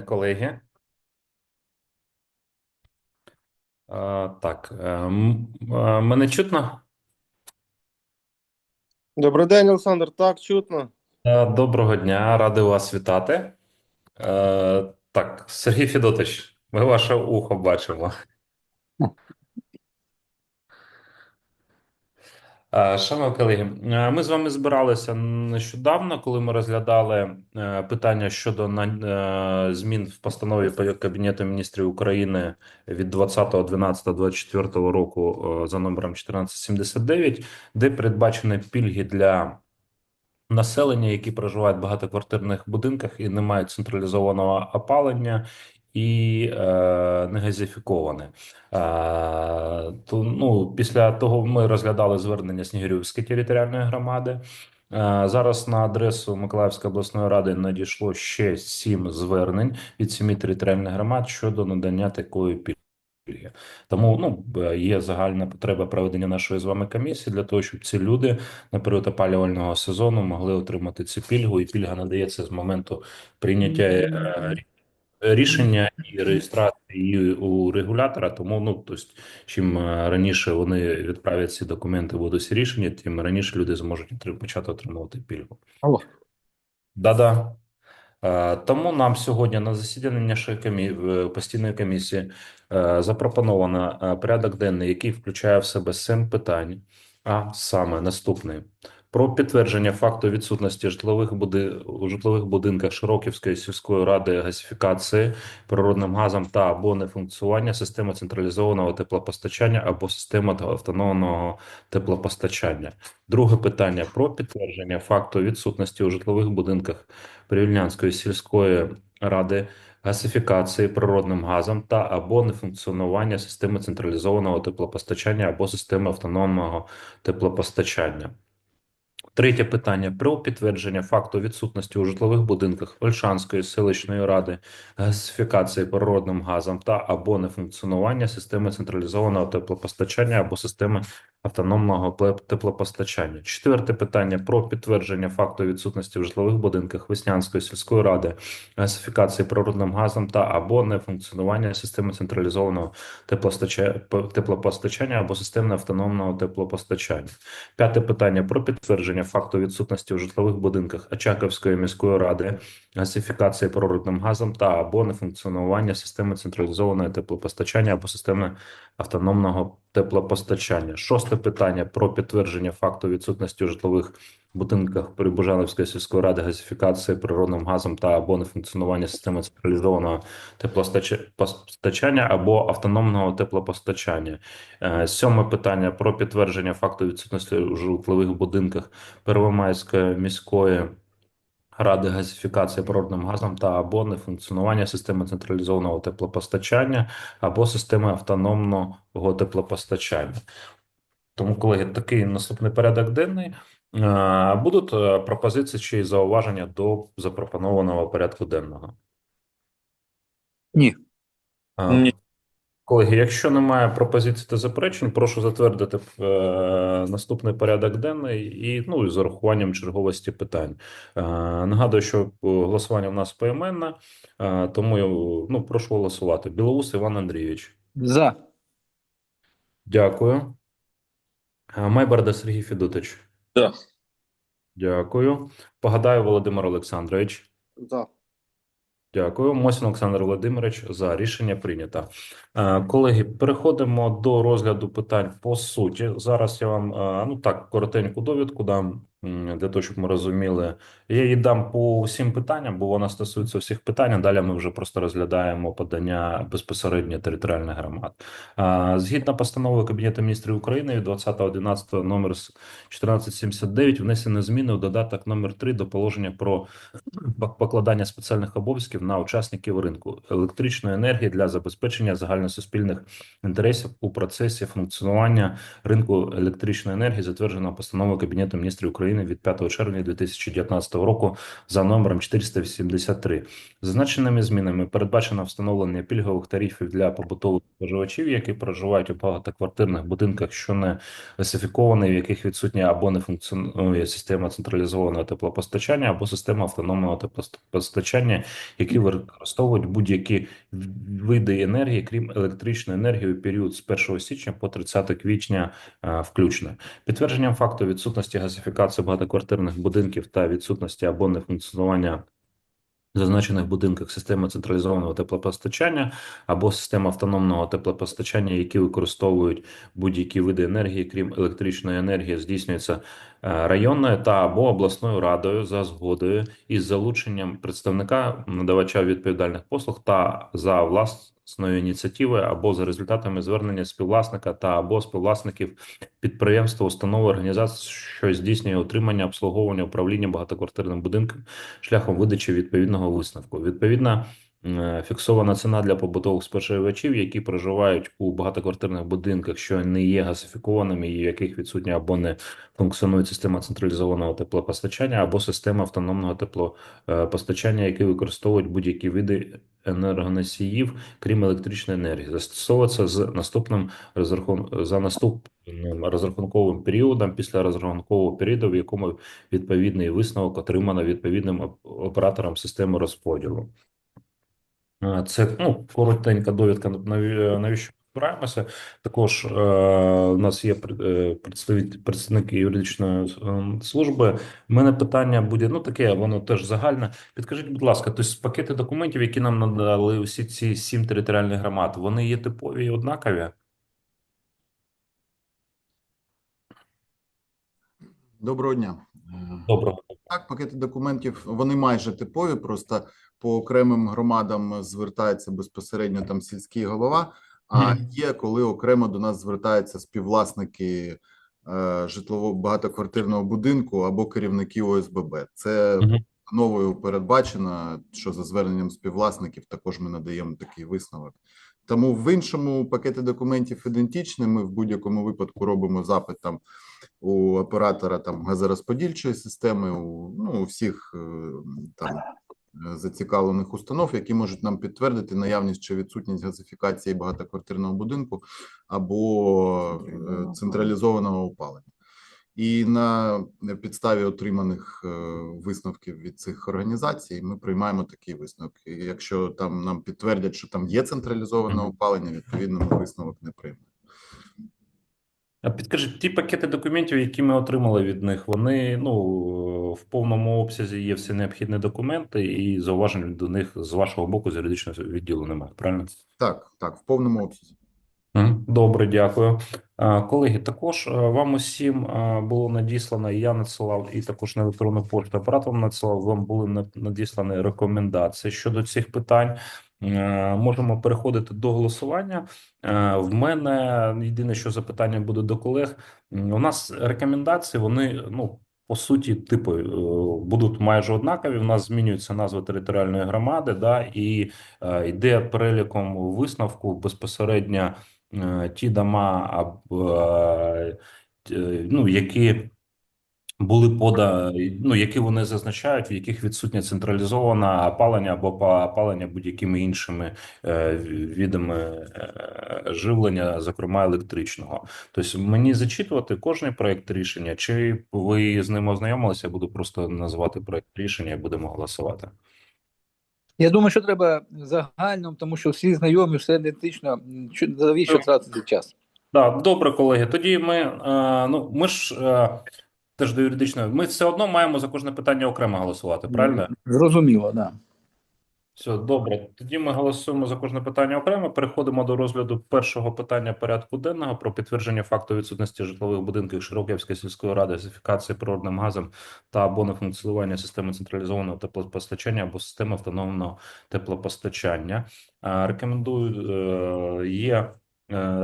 шановні колеги. Так, е, е, мене чутно? Добрий день, Олександр. Так, чутно. Е, Доброго дня, радий вас вітати. Так, Сергій Федотович, ми ваше ухо бачимо. Шановні колеги, е, ми з вами збиралися нещодавно, коли ми розглядали е, питання щодо е, змін в постанові по- Кабінету міністрів України від 20.12.24 року е, за номером 1479, де передбачені пільги для населення, які проживають в багатоквартирних будинках і не мають централізованого опалення. І е, не газифіковане. Е, то, ну, після того ми розглядали звернення Снігирівської територіальної громади. Е, зараз на адресу Миколаївської обласної ради надійшло ще сім звернень від семи територіальних громад щодо надання такої пільги. Тому ну, є загальна потреба проведення нашої з вами комісії для того, щоб ці люди на період опалювального сезону могли отримати цю пільгу, і пільга надається з моменту прийняття е, рішення і реєстрації у регулятора. Тому ну тобто, чим е, раніше вони відправлять ці документи в ці рішення, тим раніше люди зможуть почати отримувати пільгу. Алло. Да-да. Е, Тому нам сьогодні на засіданні нашої комі... постійної комісії е, запропоновано порядок денний, який включає в себе сім питань, а саме наступний. Про підтвердження факту відсутності житлових буди... у житлових будинках Широківської сільської ради газифікації природним газом та або нефункціонування системи централізованого теплопостачання або системи автономного теплопостачання. Друге питання про підтвердження факту відсутності у житлових будинках Привільнянської сільської ради газифікації природним газом та або нефункціонування системи централізованого теплопостачання або системи автономного теплопостачання. Третє питання про підтвердження факту відсутності у житлових будинках Ольшанської селищної ради газифікації природним газом та або нефункціонування системи централізованого теплопостачання або системи автономного теплопостачання. Четверте питання про підтвердження факту відсутності в житлових будинках Веснянської сільської ради газифікації природним газом та або нефункціонування системи централізованого теплопостачання або системи автономного теплопостачання. П'яте питання про підтвердження факту відсутності у житлових будинках Очаковської міської ради газифікації природним газом та або нефункціонування системи централізованого теплопостачання або системи автономного теплопостачання. Шосте питання про підтвердження факту відсутності у житлових будинках Прибужановської сільської ради газифікації природним газом та або нефункціонування системи централізованого теплопостачання або автономного теплопостачання. Е, Сьоме питання про підтвердження факту відсутності у житлових будинках Первомайської міської ради газифікації природним газом та або нефункціонування системи централізованого теплопостачання або системи автономного теплопостачання. Тому, колеги, такий наступний порядок денний. Е, Будуть е, пропозиції чи зауваження до запропонованого порядку денного? Ні. Е, Ні. Колеги, якщо немає пропозицій та заперечень, прошу затвердити е, наступний порядок денний і ну і з урахуванням черговості питань. Е, нагадую, що е, голосування в нас поіменне, е, тому я, ну прошу голосувати. Білоус Іван Андрійович. За. Дякую. Е, Майбарда Сергій Федотович. Да. Дякую. Погадаю Володимир Олександрович. За. Дякую. Мосін Олександр Володимирович за рішення прийнято. Е, Колеги, переходимо до розгляду питань по суті. Зараз я вам е, ну так коротеньку довідку дам для того, щоб ми розуміли. Я її дам по всім питанням, бо вона стосується всіх питань. Далі ми вже просто розглядаємо подання безпосередньо територіальних громад. Згідно постанови Кабінету міністрів України від 20.11 номер 1479 внесені зміни у додаток номер 3 до положення про покладання спеціальних обов'язків на учасників ринку електричної енергії для забезпечення загальносуспільних інтересів у процесі функціонування ринку електричної енергії, затвердженого постановою Кабінету міністрів України України від 5 червня 2019 року за номером 483. Зазначеними змінами передбачено встановлення пільгових тарифів для побутових споживачів, які проживають у багатоквартирних будинках, що не газифіковані, в яких відсутня або не функціонує система централізованого теплопостачання, або система автономного теплопостачання, які використовують будь-які види енергії, крім електричної енергії у період з 1 січня по 30 квітня е, включно. Підтвердженням факту відсутності газифікації багатоквартирних будинків та відсутності або нефункціонування в зазначених будинках системи централізованого теплопостачання або система автономного теплопостачання, які використовують будь-які види енергії, крім електричної енергії, здійснюється районною та або обласною радою за згодою із залученням представника надавача відповідальних послуг та за власною ініціативою або за результатами звернення співвласника та або співвласників підприємства, установи, організації, що здійснює утримання, обслуговування, управління багатоквартирним будинком шляхом видачі відповідного висновку. Відповідна е, фіксована ціна для побутових споживачів, які проживають у багатоквартирних будинках, що не є газифікованими, і в яких відсутня або не функціонує система централізованого теплопостачання, або система автономного теплопостачання, які використовують будь-які види енергоносіїв, крім електричної енергії, застосовується з наступним розрахун за наступним розрахунковим періодом після розрахункового періоду, в якому відповідний висновок отримано відповідним оператором системи розподілу. Е, Це ну коротенька довідка. наві- Навіщо ми збираємося? Також е, у нас є е, представник, представники юридичної е, служби. У мене питання буде ну таке, воно теж загальне. Підкажіть, будь ласка, тобто пакети документів, які нам надали усі ці сім територіальних громад, вони є типові і однакові? Доброго дня. Е, Доброго. Так, пакети документів вони майже типові, просто по окремим громадам звертається безпосередньо там сільський голова. А є коли окремо до нас звертаються співвласники е, житлово багатоквартирного будинку або керівники ОСББ. Це новою передбачено, що за зверненням співвласників також ми надаємо такий висновок. Тому в іншому пакети документів ідентичні. Ми в будь-якому випадку робимо запит там у оператора там газорозподільчої системи, у ну у всіх е, там зацікавлених установ, які можуть нам підтвердити наявність чи відсутність газифікації багатоквартирного будинку або е, централізованого опалення. І на підставі отриманих е, висновків від цих організацій ми приймаємо такий висновок. І якщо там нам підтвердять, що там є централізоване опалення, відповідно ми висновок не приймемо. А підкажіть, ті пакети документів, які ми отримали від них, вони ну в повному обсязі є всі необхідні документи, і зауважень до них з вашого боку з юридичного відділу немає. Правильно? Так, так, в повному обсязі. Добре, дякую. Колеги, також вам усім було надіслано, і я надсилав, і також на електронну пошту оператором надсилав, вам були на- надіслані рекомендації щодо цих питань. Е, Можемо переходити до голосування. Е, В мене єдине, що запитання буде до колег. У нас рекомендації, вони, ну, по суті, типу, е, будуть майже однакові. У нас змінюється назва територіальної громади, да, і йде переліком висновку безпосередньо ті дома, ну, які були пода, ну, які вони зазначають, в яких відсутнє централізоване опалення або опалення будь-якими іншими е, видами е, живлення, зокрема електричного. Тобто мені зачитувати кожний проект рішення, чи ви з ним ознайомилися? Я буду просто назвати проект рішення і будемо голосувати. Я думаю, що треба загальним, тому що всі знайомі, все ідентично. Що- Навіщо тратити час? Так, добре, колеги. Тоді ми, е, ну, ми ж е, теж до юридичної, ми все одно маємо за кожне питання окремо голосувати, правильно? Зрозуміло, да. Все, добре. Тоді ми голосуємо за кожне питання окремо. Переходимо до розгляду першого питання порядку денного про підтвердження факту відсутності житлових будинків Широківської сільської ради, газифікації природним газом та або нефункціонування системи централізованого теплопостачання або системи автономного теплопостачання. Е, Рекомендую, е, є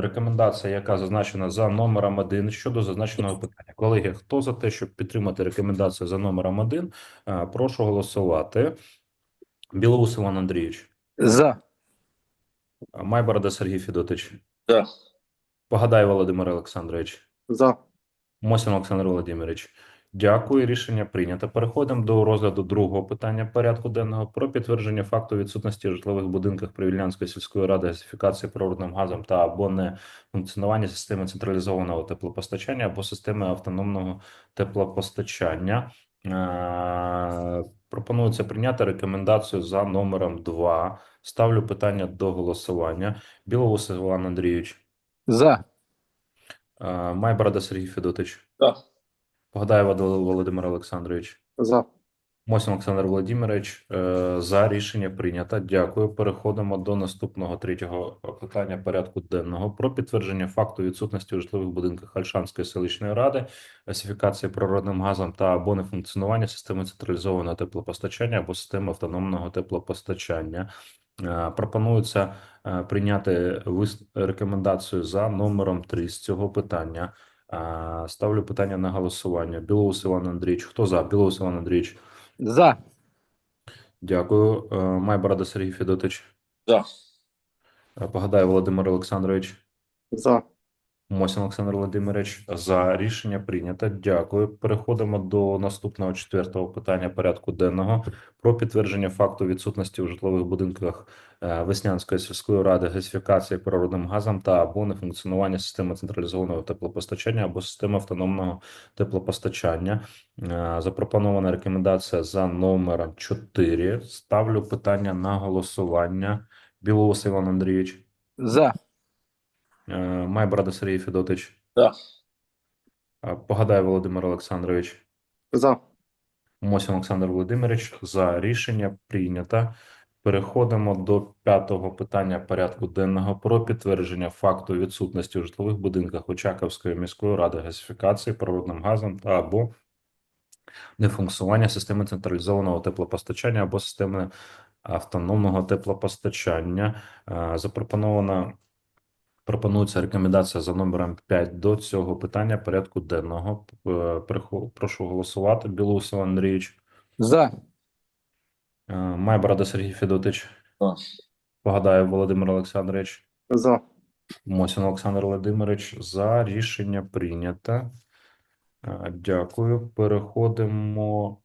рекомендація, яка зазначена за номером 1 щодо зазначеного питання. Колеги, хто за те, щоб підтримати рекомендацію за номером 1, е, прошу голосувати. Білоус Іван Андрійович, За. Майборода Сергій Федотович, За. Погадай Володимир Олександрович, За. Мосін Олександр Володимирович. Дякую, рішення прийнято. Переходимо до розгляду другого питання порядку денного про підтвердження факту відсутності в житлових будинках Привільнянської сільської ради газифікації природним газом та або не функціонування системи централізованого теплопостачання або системи автономного теплопостачання. Е, Пропонується прийняти рекомендацію за номером 2. Ставлю питання до голосування. Білоус Іван Андрійович, За. е, Майбрада Сергій Федотович, За. Погадаєва Володимир Олександрович. За. Мосін Олександр Володимирович, е, за рішення прийнято. Дякую. Переходимо до наступного третього питання порядку денного про підтвердження факту відсутності у житлових будинках Альшанської селищної ради, гасифікації природним газом та або нефункціонування системи централізованого теплопостачання або системи автономного теплопостачання. Е, Пропонується е, прийняти рекомендацію за номером 3 з цього питання. Е, Ставлю питання на голосування. Білоус Іван Андрійович. Хто за? Білоус Іван Андрійович. За. Дякую. Е, Майборода Сергій Федотович. За. Погадаю, Володимир Олександрович. За. Мосін Олександр Володимирович. За рішення прийнято. Дякую. Переходимо до наступного четвертого питання порядку денного про підтвердження факту відсутності у житлових будинках е, Веснянської сільської ради газифікації природним газом та або нефункціонування системи централізованого теплопостачання або системи автономного теплопостачання. Е, Запропонована рекомендація за номером 4. Ставлю питання на голосування. Білоус Іван Андрійович. За. Е, Майбрада Сергій Федотович. За. Е, Погадай Володимир Олександрович. За. Мосін Олександр Володимирович. За рішення прийнято. Переходимо до п'ятого питання порядку денного про підтвердження факту відсутності у житлових будинках Очаковської міської ради газифікації природним газом та або нефункціонування системи централізованого теплопостачання або системи автономного теплопостачання. Е, Запропонована пропонується рекомендація за номером 5 до цього питання порядку денного. Е, Прошу голосувати. Білоус Іван Андрійович. За. Е, Майборода Сергій Федотович. За. Погадаєв Володимир Олександрович. За. Мосін Олександр Володимирович. За рішення прийнято. Е, Дякую. Переходимо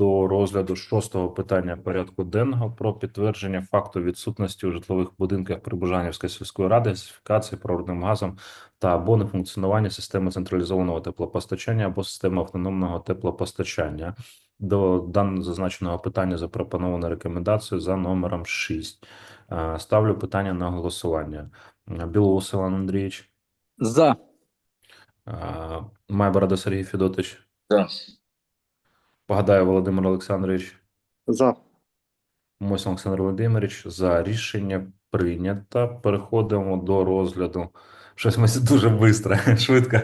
до розгляду шостого питання порядку денного про підтвердження факту відсутності у житлових будинках Прибужанівської сільської ради газифікації природним газом та або нефункціонування системи централізованого теплопостачання або системи автономного теплопостачання. До даного зазначеного питання запропоновано рекомендацію за номером 6. Е, Ставлю питання на голосування. Білоус Іван Андрійович. За. Е, Майборода Сергій Федотович. За. Погадаєв Володимир Олександрович. За. Мосін Олександр Володимирович. За рішення прийнято. Переходимо до розгляду. Щось ми дуже швидко, швидко.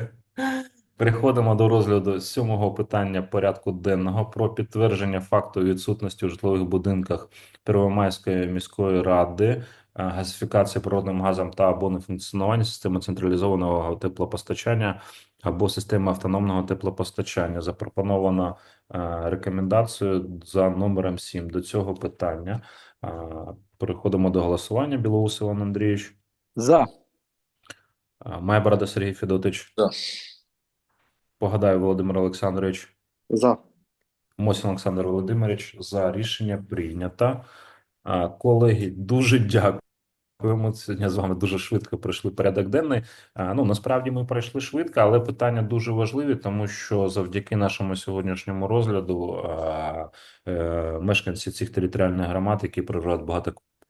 Переходимо до розгляду сьомого питання порядку денного про підтвердження факту відсутності у житлових будинках Первомайської міської ради газифікації природним газом та або нефункціонування системи централізованого теплопостачання або системи автономного теплопостачання. Запропоновано е, рекомендацію за номером 7 до цього питання. Е, Переходимо до голосування. Білоус Іван Андрійович. За. Е, Майборода Сергій Федотович. За. Погадаєв Володимир Олександрович. За. Мосін Олександр Володимирович. За рішення прийнято. Колеги, дуже дякуємо. Сьогодні з вами дуже швидко пройшли порядок денний. Ну насправді ми пройшли швидко, але питання дуже важливі, тому що завдяки нашому сьогоднішньому розгляду е, мешканці цих територіальних громад, які проживають в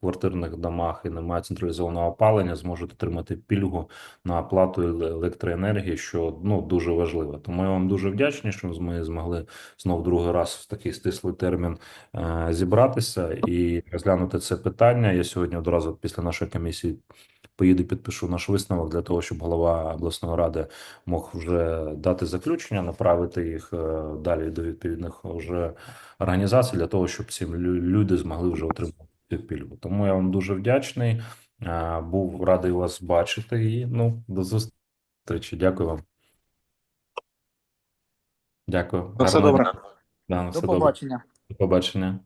багатоквартирних домах і не мають централізованого опалення, зможуть отримати пільгу на оплату електроенергії, що ну дуже важливо. Тому я вам дуже вдячний, що ми змогли знов другий раз в такий стислий термін е, зібратися і розглянути це питання. Я сьогодні одразу після нашої комісії поїду, підпишу наш висновок для того, щоб голова обласної ради мог вже дати заключення, направити їх е, далі до відповідних вже організацій для того, щоб ці люди змогли вже отримати пільгу. Тому я вам дуже вдячний. Був радий вас бачити і ну до зустрічі. Дякую вам. Дякую. На все добре. Да, все До побачення. добре. До побачення.